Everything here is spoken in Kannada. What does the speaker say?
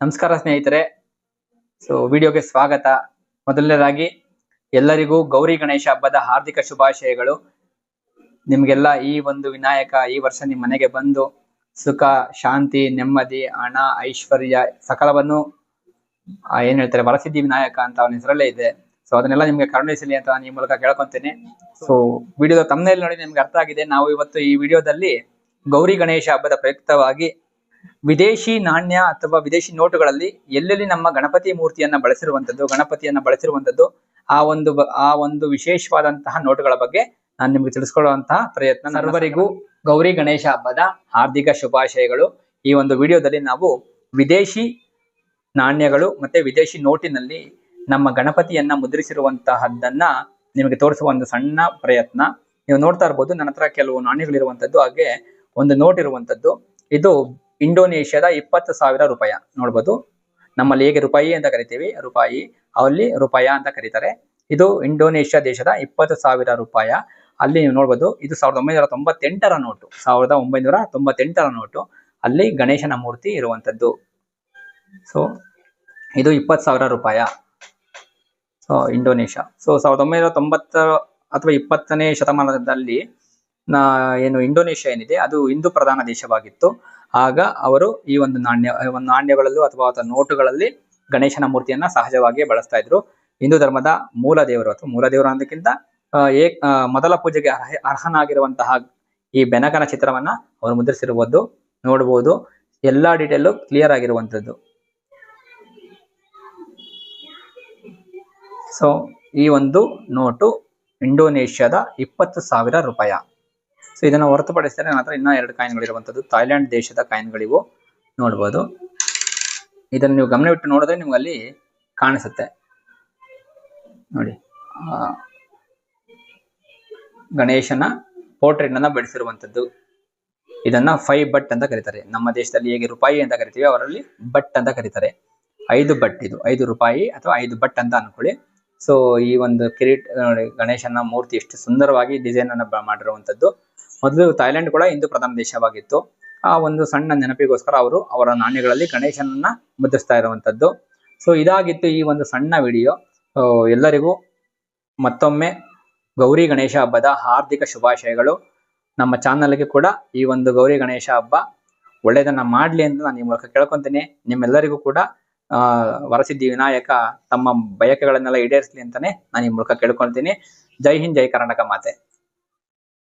ನಮಸ್ಕಾರ ಸ್ನೇಹಿತರೆ. ಸೊ ವಿಡಿಯೋಗೆ ಸ್ವಾಗತ. ಮೊದಲನೇದಾಗಿ, ಎಲ್ಲರಿಗೂ ಗೌರಿ ಗಣೇಶ ಹಬ್ಬದ ಹಾರ್ದಿಕ ಶುಭಾಶಯಗಳು. ನಿಮ್ಗೆಲ್ಲ ಈ ಒಂದು ವಿನಾಯಕ ಈ ವರ್ಷ ನಿಮ್ಮ ಮನೆಗೆ ಬಂದು ಸುಖ, ಶಾಂತಿ, ನೆಮ್ಮದಿ, ಹಣ, ಐಶ್ವರ್ಯ ಸಕಲವನ್ನು ಏನ್ ಹೇಳ್ತಾರೆ ವರಸಿದ್ಧಿ ವಿನಾಯಕ ಅಂತ ಅವನ ಹೆಸರಲ್ಲೇ ಇದೆ. ಸೊ ಅದನ್ನೆಲ್ಲ ನಿಮ್ಗೆ ಕರುಣಿಸಲಿ ಅಂತ ನಾನು ಈ ಮೂಲಕ ಕೇಳ್ಕೊಂತೇನೆ. ಸೊ ವಿಡಿಯೋದ ತಮ್ಮನೇಲಿ ನೋಡಿ ನಿಮ್ಗೆ ಅರ್ಥ ಆಗಿದೆ. ನಾವು ಇವತ್ತು ಈ ವಿಡಿಯೋದಲ್ಲಿ ಗೌರಿ ಗಣೇಶ ಹಬ್ಬದ ಪ್ರಯುಕ್ತವಾಗಿ ವಿದೇಶಿ ನಾಣ್ಯ ಅಥವಾ ವಿದೇಶಿ ನೋಟುಗಳಲ್ಲಿ ಎಲ್ಲೆಲ್ಲಿ ನಮ್ಮ ಗಣಪತಿ ಮೂರ್ತಿಯನ್ನ ಬಳಸಿರುವಂತದ್ದು ಗಣಪತಿಯನ್ನ ಬಳಸಿರುವಂತದ್ದು ಆ ಒಂದು ಆ ಒಂದು ವಿಶೇಷವಾದಂತಹ ನೋಟುಗಳ ಬಗ್ಗೆ ನಾನು ನಿಮ್ಗೆ ತಿಳಿಸ್ಕೊಳ್ಳುವಂತಹ ಪ್ರಯತ್ನ ಸರ್ವರಿಗೂ ಗೌರಿ ಗಣೇಶ ಹಬ್ಬದ ಹಾರ್ದಿಕ ಶುಭಾಶಯಗಳು. ಈ ಒಂದು ವಿಡಿಯೋದಲ್ಲಿ ನಾವು ವಿದೇಶಿ ನಾಣ್ಯಗಳು ಮತ್ತೆ ವಿದೇಶಿ ನೋಟಿನಲ್ಲಿ ನಮ್ಮ ಗಣಪತಿಯನ್ನ ಮುದ್ರಿಸಿರುವಂತಹದ್ದನ್ನ ನಿಮಗೆ ತೋರಿಸುವ ಒಂದು ಸಣ್ಣ ಪ್ರಯತ್ನ. ನೀವು ನೋಡ್ತಾ ಇರ್ಬೋದು ನನ್ನ ಹತ್ರ ಕೆಲವು ನಾಣ್ಯಗಳಿರುವಂತದ್ದು ಹಾಗೆ ಒಂದು ನೋಟ್ ಇರುವಂತದ್ದು ಇದು ಇಂಡೋನೇಷ್ಯಾದ ಇಪ್ಪತ್ತು ಸಾವಿರ ರೂಪಾಯಿ ನೋಡ್ಬೋದು. ನಮ್ಮಲ್ಲಿ ಹೇಗೆ ರೂಪಾಯಿ ಅಂತ ಕರಿತೀವಿ? ರೂಪಾಯಿ, ಅಲ್ಲಿ ರೂಪಾಯ ಅಂತ ಕರೀತಾರೆ. ಇದು ಇಂಡೋನೇಷ್ಯಾ ದೇಶದ ಇಪ್ಪತ್ತು ಸಾವಿರ ರೂಪಾಯಿ. ಅಲ್ಲಿ ನೀವು ನೋಡ್ಬೋದು, ಇದು ಸಾವಿರದ ಒಂಬೈನೂರ ತೊಂಬತ್ತೆಂಟರ ನೋಟು. ಸಾವಿರದ ಒಂಬೈನೂರ ತೊಂಬತ್ತೆಂಟರ ನೋಟು. ಅಲ್ಲಿ ಗಣೇಶನ ಮೂರ್ತಿ ಇರುವಂತದ್ದು ಸೊ ಇದು ಇಪ್ಪತ್ತು ಸಾವಿರ ರೂಪಾಯಿ. So Indonesia. ಸೊ ಸಾವಿರದ ಒಂಬೈನೂರ ತೊಂಬತ್ತ ಅಥವಾ ಇಪ್ಪತ್ತನೇ ಶತಮಾನದಲ್ಲಿ ಏನು ಇಂಡೋನೇಷ್ಯಾ ಏನಿದೆ, ಅದು ಹಿಂದೂ ಪ್ರಧಾನ ದೇಶವಾಗಿತ್ತು. ಆಗ ಅವರು ಈ ಒಂದು ನಾಣ್ಯ ಒಂದು ನಾಣ್ಯಗಳಲ್ಲೂ ಅಥವಾ ನೋಟುಗಳಲ್ಲಿ ಗಣೇಶನ ಮೂರ್ತಿಯನ್ನ ಸಹಜವಾಗಿ ಬಳಸ್ತಾ ಇದ್ರು. ಹಿಂದೂ ಧರ್ಮದ ಮೂಲ ದೇವರು ಅಥವಾ ಮೂಲ ದೇವರು ಅನ್ನೋದಕ್ಕಿಂತ ಏಕ್ ಮೊದಲ ಪೂಜೆಗೆ ಅರ್ಹ, ಅರ್ಹನಾಗಿರುವಂತಹ ಈ ಬೆನಕನ ಚಿತ್ರವನ್ನ ಅವರು ಮುದ್ರಿಸಿರುವುದು ನೋಡಬಹುದು ಎಲ್ಲಾ ಡೀಟೇಲು ಕ್ಲಿಯರ್ ಆಗಿರುವಂತದ್ದು ಸೊ ಈ ಒಂದು ನೋಟು ಇಂಡೋನೇಷ್ಯಾದ ಇಪ್ಪತ್ತು ಸಾವಿರ ರೂಪಾಯಿ. ಸೊ ಇದನ್ನ ಹೊರತುಪಡಿಸಿದರೆ ನನ್ನ ಹತ್ರ ಇನ್ನೂ ಎರಡು ಕಾಯಿನ್ಗಳಿರುವಂಥದ್ದು. ಥಾಯ್ಲೆಂಡ್ ದೇಶದ ಕಾಯಿನ್ಗಳಿವು ನೋಡ್ಬೋದು. ಇದನ್ನು ನೀವು ಗಮನವಿಟ್ಟು ನೋಡಿದ್ರೆ ನಿಮ್ಗೆ ಅಲ್ಲಿ ಕಾಣಿಸುತ್ತೆ. ನೋಡಿ ಗಣೇಶನ ಪೋರ್ಟ್ರೇಟ್ ಅನ್ನ ಬೆಳೆಸಿರುವಂಥದ್ದು ಇದನ್ನ ಫೈವ್ ಬಟ್ ಅಂತ ಕರೀತಾರೆ. ನಮ್ಮ ದೇಶದಲ್ಲಿ ಹೇಗೆ ರೂಪಾಯಿ ಅಂತ ಕರಿತೀವಿ, ಅವರಲ್ಲಿ ಬಟ್ ಅಂತ ಕರೀತಾರೆ. ಐದು ಬಟ್ ಇದು, ಐದು ರೂಪಾಯಿ ಅಥವಾ ಐದು ಬಟ್ ಅಂತ ಅನ್ಕೊಳ್ಳಿ. ಸೊ ಈ ಒಂದು ಕಿರೀಟ್, ನೋಡಿ, ಗಣೇಶನ ಮೂರ್ತಿ ಎಷ್ಟು ಸುಂದರವಾಗಿ ಡಿಸೈನ್ ಅನ್ನ ಮಾಡಿರುವಂತದ್ದು ಮೊದಲು ಥೈಲ್ಯಾಂಡ್ ಕೂಡ ಹಿಂದೂ ಪ್ರಧಾನ ದೇಶವಾಗಿತ್ತು. ಆ ಒಂದು ಸಣ್ಣ ನೆನಪಿಗೋಸ್ಕರ ಅವರು ಅವರ ನಾಣ್ಯಗಳಲ್ಲಿ ಗಣೇಶನನ್ನ ಮುದ್ರಿಸ್ತಾ ಇರುವಂತದ್ದು. ಸೊ ಇದಾಗಿತ್ತು ಈ ಒಂದು ಸಣ್ಣ ವಿಡಿಯೋ. ಎಲ್ಲರಿಗೂ ಮತ್ತೊಮ್ಮೆ ಗೌರಿ ಗಣೇಶ ಹಬ್ಬದ ಹಾರ್ದಿಕ ಶುಭಾಶಯಗಳು. ನಮ್ಮ ಚಾನಲ್ಗೆ ಕೂಡ ಈ ಒಂದು ಗೌರಿ ಗಣೇಶ ಹಬ್ಬ ಒಳ್ಳೆಯದನ್ನ ಮಾಡ್ಲಿ ಅಂತ ನಾನು ಈ ಮೂಲಕ ಕೇಳ್ಕೊಂತೀನಿ. ನಿಮ್ಮೆಲ್ಲರಿಗೂ ಕೂಡ ವರಸಿದ್ಧಿ ವಿನಾಯಕ ತಮ್ಮ ಬಯಕೆಗಳನ್ನೆಲ್ಲ ಈಡೇರಿಸಲಿ ಅಂತಾನೆ ನಾನು ಈ ಮೂಲಕ ಕೇಳ್ಕೊಳ್ತೀನಿ ಜೈ ಹಿಂದ್, ಜೈ ಕರ್ನಾಟಕ ಮಾತೆ.